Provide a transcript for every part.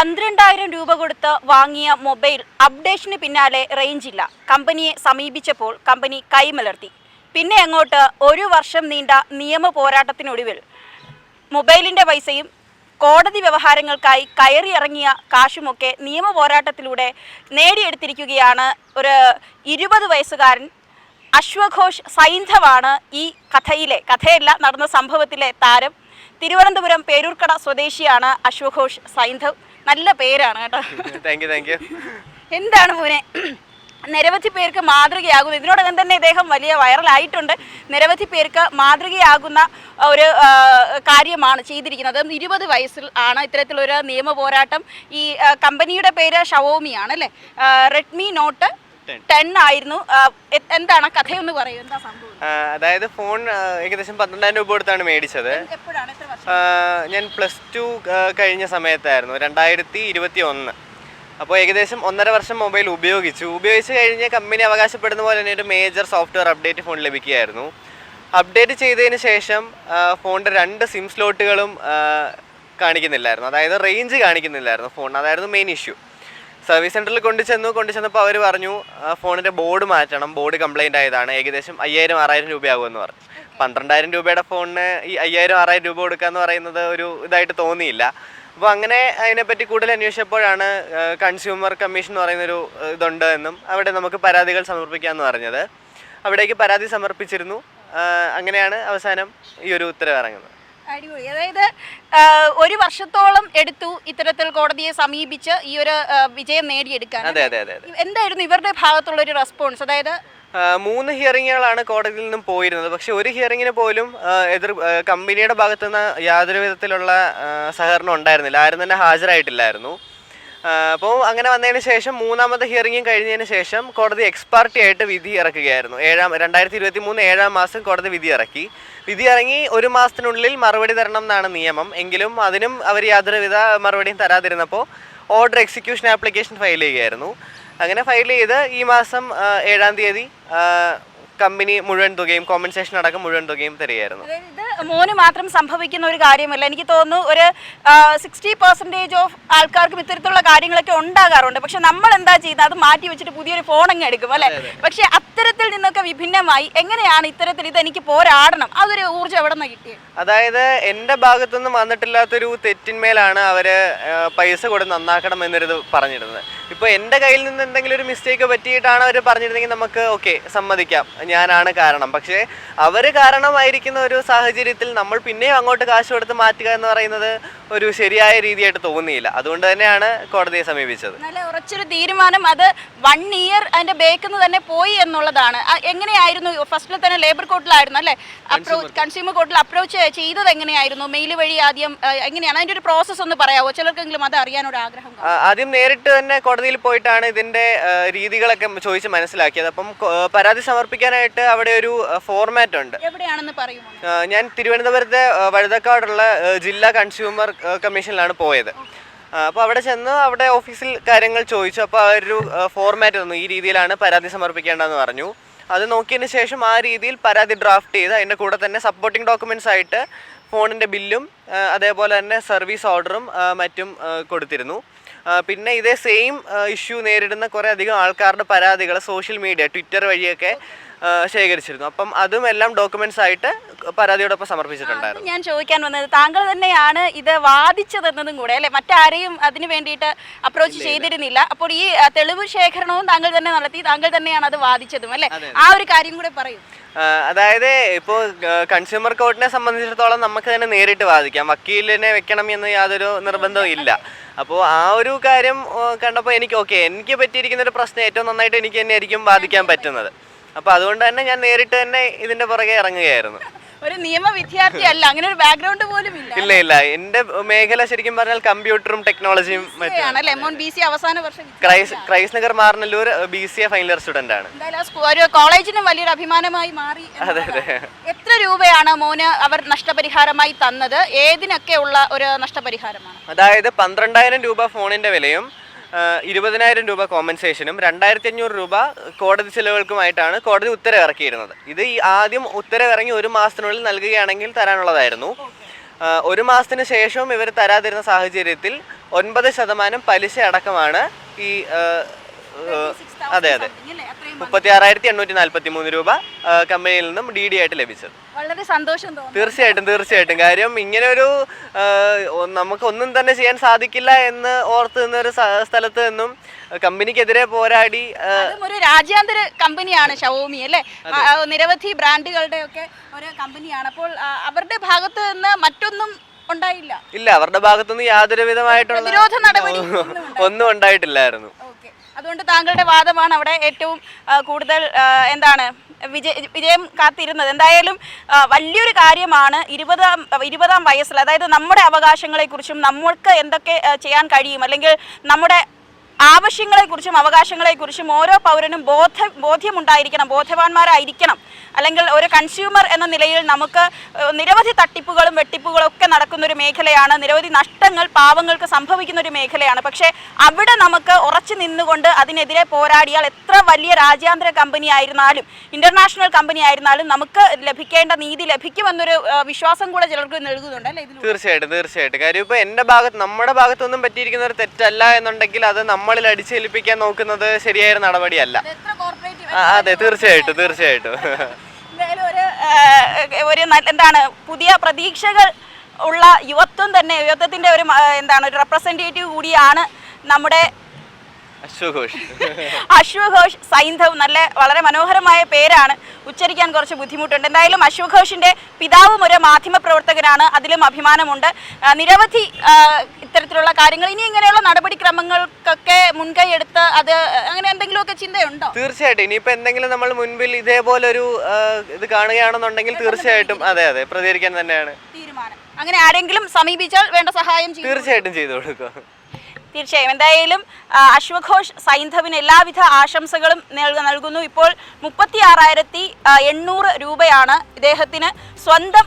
പന്ത്രണ്ടായിരം രൂപ കൊടുത്ത് വാങ്ങിയ മൊബൈൽ അപ്ഡേഷന് പിന്നാലെ റേഞ്ചില്ല. കമ്പനിയെ സമീപിച്ചപ്പോൾ കമ്പനി കൈമലർത്തി. പിന്നെ അങ്ങോട്ട് ഒരു വർഷം നീണ്ട നിയമ പോരാട്ടത്തിനൊടുവിൽ മൊബൈലിന്റെ പൈസയും കോടതി വ്യവഹാരങ്ങൾക്കായി കയറിയിറങ്ങിയ കാശുമൊക്കെ നിയമ പോരാട്ടത്തിലൂടെ നേടിയെടുത്തിരിക്കുകയാണ് ഒരു ഇരുപത് വയസ്സുകാരൻ അശ്വഘോഷ് സൈന്ധവാണ് ഈ കഥയിലെ കഥയല്ല നടന്ന സംഭവത്തിലെ താരം. തിരുവനന്തപുരം പേരൂർക്കട സ്വദേശിയാണ് അശ്വഘോഷ് സൈന്ധവ്. നല്ല പേരാണ് കേട്ടോ. താങ്ക് യു താങ്ക് യു എന്താണ് മോനെ? നിരവധി പേർക്ക് മാതൃകയാകുന്നു ഇതിനോടകം തന്നെ ഇദ്ദേഹം വലിയ വൈറലായിട്ടുണ്ട് നിരവധി പേർക്ക് മാതൃകയാകുന്ന ഒരു കാര്യമാണ് ചെയ്തിരിക്കുന്നത്. ഇരുപത് വയസ്സിൽ ആണ് ഇത്തരത്തിലൊരു നിയമ പോരാട്ടം. ഈ കമ്പനിയുടെ പേര് ഷവോമിയാണ് അല്ലേ? Redmi Note ten. ആയിരുന്നു. എന്താണ്? കഥയൊന്ന് പറയൂ. എന്താ സംഭവം? അതായത് ഫോൺ ഏകദേശം പന്ത്രണ്ടായിരം രൂപ കൊടുത്താണ് മേടിച്ചത്. ഞാൻ പ്ലസ് ടു കഴിഞ്ഞ സമയത്തായിരുന്നു. രണ്ടായിരത്തി ഇരുപത്തി ഒന്ന് അപ്പോൾ ഏകദേശം ഒന്നര വർഷം മൊബൈൽ ഉപയോഗിച്ചു. ഉപയോഗിച്ച് കഴിഞ്ഞ് കമ്പനി അവകാശപ്പെടുന്ന പോലെ തന്നെ ഒരു മേജർ സോഫ്റ്റ്വെയർ അപ്ഡേറ്റ് ഫോൺ ലഭിക്കുകയായിരുന്നു. അപ്ഡേറ്റ് ചെയ്തതിന് ശേഷം ഫോണിന്റെ രണ്ട് സിം സ്ലോട്ടുകളും കാണിക്കുന്നില്ലായിരുന്നു. അതായത് റേഞ്ച് കാണിക്കുന്നില്ലായിരുന്നു ഫോൺ അതായിരുന്നു മെയിൻ ഇഷ്യൂ സർവീസ് സെന്ററിൽ കൊണ്ടു ചെന്നു കൊണ്ടു ചെന്നപ്പോൾ അവർ പറഞ്ഞു ഫോണിന്റെ ബോർഡ് മാറ്റണം ബോർഡ് കംപ്ലൈന്റ് ആയതാണ് ഏകദേശം അയ്യായിരം ആറായിരം രൂപയാകുമെന്ന് പറഞ്ഞു. പന്ത്രണ്ടായിരം രൂപയുടെ ഫോണിന് ഈ അയ്യായിരം ആറായിരം രൂപ കൊടുക്കുക എന്ന് പറയുന്നത് ഒരു ഇതായിട്ട് തോന്നിയില്ല. അപ്പോൾ അങ്ങനെ അതിനെപ്പറ്റി കൂടുതൽ അന്വേഷിച്ചപ്പോഴാണ് കൺസ്യൂമർ കമ്മീഷൻ എന്ന് പറയുന്നൊരു ഇതുണ്ട് എന്നും അവിടെ നമുക്ക് പരാതികൾ സമർപ്പിക്കാമെന്ന് പറഞ്ഞത്. അവിടേക്ക് പരാതി സമർപ്പിച്ചിരുന്നു. അങ്ങനെയാണ് അവസാനം ഈ ഒരു ഉത്തരവ് ഇറങ്ങുന്നത് അടിപൊളി. അതായത് ഒരു വർഷത്തോളം എടുത്തു ഇത്തരത്തിൽ കോടതിയെ സമീപിച്ച് ഈ ഒരു വിജയം നേടിയെടുക്കാൻ. അതെ അതെ അതെ എന്തായിരുന്നു ഇവരുടെ ഭാഗത്തുള്ള ഒരു റെസ്പോൺസ്? അതായത് മൂന്ന് ഹിയറിങ്ങുകളാണ് കോടതിയിൽ നിന്നും പോയിരുന്നത്. പക്ഷെ ഒരു ഹിയറിങ്ങിന് പോലും എതിർ കമ്പനിയുടെ ഭാഗത്തുനിന്ന് യാതൊരു വിധത്തിലുള്ള സഹകരണം ഉണ്ടായിരുന്നില്ല. ആരും തന്നെ ഹാജരായിട്ടില്ലായിരുന്നു. അപ്പോൾ അങ്ങനെ വന്നതിന് ശേഷം മൂന്നാമത്തെ ഹിയറിംഗും കഴിഞ്ഞതിന് ശേഷം കോടതി എക്സ്പാർട്ടി ആയിട്ട് വിധി ഇറക്കുകയായിരുന്നു. ഏഴാം രണ്ടായിരത്തി ഇരുപത്തി മൂന്ന് ഏഴാം മാസം കോടതി വിധി ഇറക്കി. വിധി ഇറങ്ങി ഒരു മാസത്തിനുള്ളിൽ മറുപടി തരണം എന്നാണ് നിയമം. എങ്കിലും അതിനും അവർ യാതൊരുവിധ മറുപടിയും തരാതിരുന്നപ്പോൾ ഓർഡർ എക്സിക്യൂഷൻ ആപ്ലിക്കേഷൻ ഫയൽ ചെയ്യുകയായിരുന്നു. അങ്ങനെ ഫയൽ ചെയ്ത് ഈ മാസം ഏഴാം തീയതി കമ്പനി മുഴുവൻ തുകയും കോമ്പൻസേഷൻ അടക്കം മുഴുവൻ തുകയും തരികയായിരുന്നു. മോന് മാത്രം സംഭവിക്കുന്ന ഒരു കാര്യമല്ല. എനിക്ക് തോന്നുന്നു ഒരു സിക്സ്റ്റി പെർസെന്റേജ് ഓഫ് ആൾക്കാർക്കും ഇത്തരത്തിലുള്ള കാര്യങ്ങളൊക്കെ ഉണ്ടാകാറുണ്ട്. പക്ഷെ നമ്മൾ എന്താ ചെയ്യുന്നത്? അത് മാറ്റി വെച്ചിട്ട് പുതിയൊരു ഫോൺ അങ്ങ് എടുക്കും അല്ലേ? പക്ഷെ അത്തരത്തിൽ നിന്നൊക്കെ വിഭിന്നമായി എങ്ങനെയാണ് ഇത്തരത്തിൽ ഇത് എനിക്ക് പോരാടണം? അതൊരു ഊർജം എവിടെ നിന്ന് കിട്ടിയത് അതായത് എന്റെ ഭാഗത്തുനിന്ന് വന്നിട്ടില്ലാത്തൊരു തെറ്റിന്മേലാണ് അവർ പൈസ കൊടുത്ത് നന്നാക്കണം എന്നൊരു പറഞ്ഞിരുന്നത്. ഇപ്പോൾ എന്റെ കയ്യിൽ നിന്ന് എന്തെങ്കിലും ഒരു മിസ്റ്റേക്ക് പറ്റിയിട്ടാണ് അവർ പറഞ്ഞിരുന്നെങ്കിൽ നമുക്ക് ഓക്കെ സമ്മതിക്കാം. ഞാനാണ് കാരണം. പക്ഷെ അവർ കാരണമായിരിക്കുന്ന ഒരു സാഹചര്യത്തിൽ നമ്മൾ പിന്നെയും അങ്ങോട്ട് കാശ് കൊടുത്ത് മാറ്റുക എന്ന് പറയുന്നത് ഒരു ശരിയായ രീതിയായിട്ട് തോന്നിയില്ല അതുകൊണ്ട് തന്നെയാണ് കോടതിയെ സമീപിച്ചത്. നല്ല ഉറച്ചൊരു തീരുമാനം. അത് വൺ ഇയർ അതിന്റെ ബേക്കിൽ നിന്ന് തന്നെ പോയി എന്നുള്ളതാണ്. എങ്ങനെയായിരുന്നു? ഫസ്റ്റിൽ തന്നെ ലേബർ കോർട്ടിലായിരുന്നു അല്ലേ? അപ്രോച്ച് കൺസ്യൂമർ കോർട്ടിൽ അപ്രോച്ച് ചെയ്തത് എങ്ങനെയായിരുന്നു? മെയിൽ വഴി ആദ്യം ആ, എങ്ങനെയാണ്? അതിന്റെ ഒരു പ്രോസസ്സ് ഒന്ന് പറയാമോ ചിലർക്കെങ്കിലും അത് അറിയാനൊരു ആഗ്രഹം കാണും. ആ, ആദ്യം നേരിട്ട് തന്നെ കോടതിയിൽ പോയിട്ടാണ് ഇതിന്റെ ആ, രീതികളൊക്കെ ചോദിച്ച് മനസ്സിലാക്കിയത്. അപ്പം കൊ- പരാതി സമർപ്പിക്കാനായിട്ട് അവിടെ ഒരു ഫോർമാറ്റ് ഉണ്ട്. എവിടെയാണെന്ന് പറയുമോ? ആ, ഞാൻ തിരുവനന്തപുരത്തെ വഴുതക്കാടുള്ള ജില്ലാ കൺസ്യൂമർ കമ്മീഷനിലാണ് പോയത്. അപ്പോൾ അവിടെ ചെന്ന് അവിടെ ഓഫീസിൽ കാര്യങ്ങൾ ചോദിച്ചു. അപ്പോൾ അവരൊരു ഫോർമാറ്റ് തന്നു. ഈ രീതിയിലാണ് പരാതി സമർപ്പിക്കേണ്ടതെന്ന് പറഞ്ഞു. അത് നോക്കിയതിന് ശേഷം ആ രീതിയിൽ പരാതി ഡ്രാഫ്റ്റ് ചെയ്ത് അതിന്റെ കൂടെ തന്നെ സപ്പോർട്ടിംഗ് ഡോക്യുമെൻസ് ആയിട്ട് ഫോണിന്റെ ബില്ലും അതേപോലെ തന്നെ സർവീസ് ഓർഡറും മറ്റും കൊടുത്തിരുന്നു. പിന്നെ ഇതേ സെയിം ഇഷ്യൂ നേരിടുന്ന കുറേ അധികം ആൾക്കാരുടെ പരാതികൾ സോഷ്യൽ മീഡിയ ട്വിറ്റർ വഴിയൊക്കെ ശേഖരിച്ചിരുന്നു. അപ്പം അതും എല്ലാം ഡോക്യുമെന്റ്സ് ആയിട്ട് പരാതിയോടൊപ്പം സമർപ്പിച്ചിട്ടുണ്ടായിരുന്നു. ഞാൻ ചോദിക്കാൻ വന്നത് താങ്കൾ തന്നെയാണ് ഇത് വാദിച്ചതെന്നതും കൂടെ അല്ലെ? മറ്റാരെയും അതിന് വേണ്ടിയിട്ട് അപ്രോച്ച് ചെയ്തിരുന്നില്ല. അപ്പോൾ ഈ തെളിവ് ശേഖരണവും താങ്കൾ തന്നെ നടത്തി താങ്കൾ തന്നെയാണ് അത് വാദിച്ചതും അല്ലെ? ആ ഒരു കാര്യം കൂടെ പറയും. അതായത് ഇപ്പോൾ കൺസ്യൂമർ കോർട്ടിനെ സംബന്ധിച്ചിടത്തോളം നമുക്ക് തന്നെ നേരിട്ട് വാദിക്കാം. വക്കീലിനെ വെക്കണം എന്ന് യാതൊരു നിർബന്ധവും ഇല്ല. അപ്പോൾ ആ ഒരു കാര്യം കണ്ടപ്പോൾ എനിക്ക് ഓക്കെ എനിക്ക് പറ്റിയിരിക്കുന്ന ഒരു പ്രശ്നം ഏറ്റവും നന്നായിട്ട് എനിക്ക് തന്നെ ആയിരിക്കും ബാധിക്കാൻ പറ്റുന്നത്. അപ്പോൾ അതുകൊണ്ട് തന്നെ ഞാൻ നേരിട്ട് തന്നെ ഇതിന്റെ പുറകെ ഇറങ്ങുകയായിരുന്നു. ഒരു നിയമ വിദ്യാർത്ഥി അല്ല അങ്ങനെ ഒരു ബാക്ക്ഗ്രൗണ്ട് പോലും ഇല്ല. ഇല്ല ഇല്ല. എന്റെ മേഖല ശരിക്കും പറഞ്ഞാൽ കമ്പ്യൂട്ടറും ടെക്നോളജിയും അവസാന വർഷം. Christ Nagar Marnalloor B C A final year student ആണ് ഒരു കോളേജിനും വലിയൊരു അഭിമാനമായി മാറി അതെ അതെ. എത്ര രൂപയാണ് മോന് അവർ നഷ്ടപരിഹാരമായി തന്നത്? ഏതിനൊക്കെ ഉള്ള ഒരു നഷ്ടപരിഹാരമാണ്? അതായത് പന്ത്രണ്ടായിരം രൂപ ഫോണിന്റെ വിലയും ഇരുപതിനായിരം രൂപ കോമ്പൻസേഷനും രണ്ടായിരത്തി അഞ്ഞൂറ് രൂപ കോടതി ചിലവുകൾക്കുമായിട്ടാണ് കോടതി ഉത്തരവ് ഇറക്കിയിരുന്നത് ഇത് ഈ ആദ്യം ഉത്തരവിറങ്ങി ഒരു മാസത്തിനുള്ളിൽ നൽകുകയാണെങ്കിൽ തരാനുള്ളതായിരുന്നു. ഒരു മാസത്തിന് ശേഷവും ഇവർ തരാതിരുന്ന സാഹചര്യത്തിൽ ഒൻപത് ശതമാനം പലിശ അടക്കമാണ് ഈ അതെ അതെ. മുപ്പത്തി ആറായിരത്തി എണ്ണൂറ്റി നാൽപ്പത്തി മൂന്ന് രൂപ കമ്പനിയിൽ നിന്നും ഡി ഡി ആയിട്ട് ലഭിച്ചത്. വളരെ സന്തോഷം തീർച്ചയായിട്ടും തീർച്ചയായിട്ടും. കാര്യം ഇങ്ങനെ ഒരു നമുക്ക് ഒന്നും തന്നെ ചെയ്യാൻ സാധിക്കില്ല എന്ന് ഓർത്ത് നിന്നൊരു ഒരു സ്ഥലത്ത് നിന്നും കമ്പനിക്കെതിരെ പോരാടി ഒരു രാജ്യാന്തര കമ്പനിയാണ് ഷവോമി അല്ലേ? നിരവധി ബ്രാൻഡുകളുടെ ഒക്കെ ഒരു കമ്പനിയാണ്. അപ്പോൾ അവരുടെ ഭാഗത്ത് നിന്ന് മറ്റൊന്നും ഉണ്ടായില്ല. ഇല്ല അവരുടെ ഭാഗത്തുനിന്ന് യാതൊരു വിധമായിട്ടുള്ള ഒന്നും ഉണ്ടായിട്ടില്ലായിരുന്നു. അതുകൊണ്ട് താങ്കളുടെ വാദമാണ് അവിടെ ഏറ്റവും കൂടുതൽ എന്താണ് വിജയ വിജയം കാത്തിരുന്നത്. എന്തായാലും വലിയൊരു കാര്യമാണ് ഇരുപതാം ഇരുപതാം വയസ്സിൽ അതായത് നമ്മുടെ അവകാശങ്ങളെക്കുറിച്ചും നമ്മൾക്ക് എന്തൊക്കെ ചെയ്യാൻ കഴിയും അല്ലെങ്കിൽ നമ്മുടെ ആവശ്യങ്ങളെക്കുറിച്ചും അവകാശങ്ങളെക്കുറിച്ചും ഓരോ പൗരനും ബോധ ബോധ്യമുണ്ടായിരിക്കണം ബോധവാന്മാരായിരിക്കണം. അല്ലെങ്കിൽ ഒരു കൺസ്യൂമർ എന്ന നിലയിൽ നമുക്ക് നിരവധി തട്ടിപ്പുകളും വെട്ടിപ്പുകളും നടക്കുന്ന ഒരു മേഖലയാണ്. നിരവധി നഷ്ടങ്ങൾ പാവങ്ങൾക്ക് സംഭവിക്കുന്ന ഒരു മേഖലയാണ്. പക്ഷേ അവിടെ നമുക്ക് ഉറച്ചു നിന്നുകൊണ്ട് അതിനെതിരെ പോരാടിയാൽ എത്ര വലിയ രാജ്യാന്തര കമ്പനി ആയിരുന്നാലും ഇന്റർനാഷണൽ കമ്പനി ആയിരുന്നാലും നമുക്ക് ലഭിക്കേണ്ട നീതി ലഭിക്കുമെന്നൊരു വിശ്വാസം കൂടെ ചിലർക്ക് നൽകുന്നുണ്ട് അല്ലേ തീർച്ചയായിട്ടും തീർച്ചയായിട്ടും. കാര്യം ഇപ്പൊ എന്റെ ഭാഗത്ത് നമ്മുടെ ഭാഗത്തൊന്നും പറ്റിയിരിക്കുന്ന ഒരു തെറ്റല്ല എന്നുണ്ടെങ്കിൽ അത് നമ്മളിൽ അടിച്ചേൽപ്പിക്കാൻ നോക്കുന്നത് ശരിയായ നടപടിയല്ല. അതെ തീർച്ചയായിട്ടും തീർച്ചയായിട്ടും. ഒരു എന്താണ് പുതിയ പ്രതീക്ഷകൾ ഉള്ള യുവത്വം തന്നെ യുവത്വത്തിന്റെ ഒരു എന്താണ് ഒരു റെപ്രസെന്റേറ്റീവ് കൂടിയാണ് നമ്മുടെ അശ്വഘോഷ്. അശ്വഘോഷ് സൈന്ധവ്. നല്ല വളരെ മനോഹരമായ പേരാണ്. ഉച്ചരിക്കാൻ കുറച്ച് ബുദ്ധിമുട്ടുണ്ട്. എന്തായാലും അശ്വഘോഷിന്റെ പിതാവും ഒരു മാധ്യമ പ്രവർത്തകനാണ്. അതിലും അഭിമാനമുണ്ട്. നിരവധി ഇത്തരത്തിലുള്ള കാര്യങ്ങൾ ഇനി ഇങ്ങനെയുള്ള നടപടിക്രമങ്ങൾക്കൊക്കെ മുൻകൈ എടുത്ത് അത് അങ്ങനെ എന്തെങ്കിലുമൊക്കെ ചിന്തയുണ്ടോ? തീർച്ചയായിട്ടും. ഇനിയിപ്പോ എന്തെങ്കിലും നമ്മൾ മുൻപിൽ ഇതേപോലെ ഒരു ഇത് കാണുകയാണെന്നുണ്ടെങ്കിൽ തീർച്ചയായിട്ടും അതെ അതെ പ്രതികരിക്കാൻ തന്നെയാണ്. തീരുമാനം. അങ്ങനെ ആരെങ്കിലും സമീപിച്ചാൽ വേണ്ട സഹായം ചെയ്യും തീർച്ചയായിട്ടും ചെയ്തു കൊടുക്കുക തീർച്ചയായും. എന്തായാലും അശ്വഘോഷ് സൈന്ധവിന് എല്ലാവിധ ആശംസകളും നൽക- നൽകുന്നു. ഇപ്പോൾ മുപ്പത്തി ആറായിരത്തി എണ്ണൂറ് രൂപയാണ് ഇദ്ദേഹത്തിന് സ്വന്തം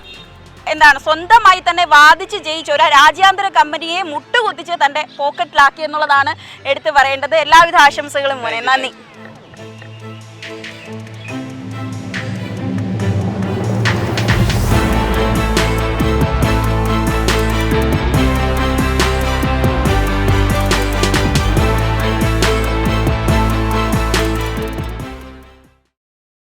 എന്താണ് സ്വന്തമായി തന്നെ വാദിച്ച് ജയിച്ച ഒരു രാജ്യാന്തര കമ്പനിയെ മുട്ടുകുത്തിച്ച് തന്റെ പോക്കറ്റിലാക്കി എന്നുള്ളതാണ് എടുത്തു പറയേണ്ടത്. എല്ലാവിധ ആശംസകളും മോനെ. നന്ദി.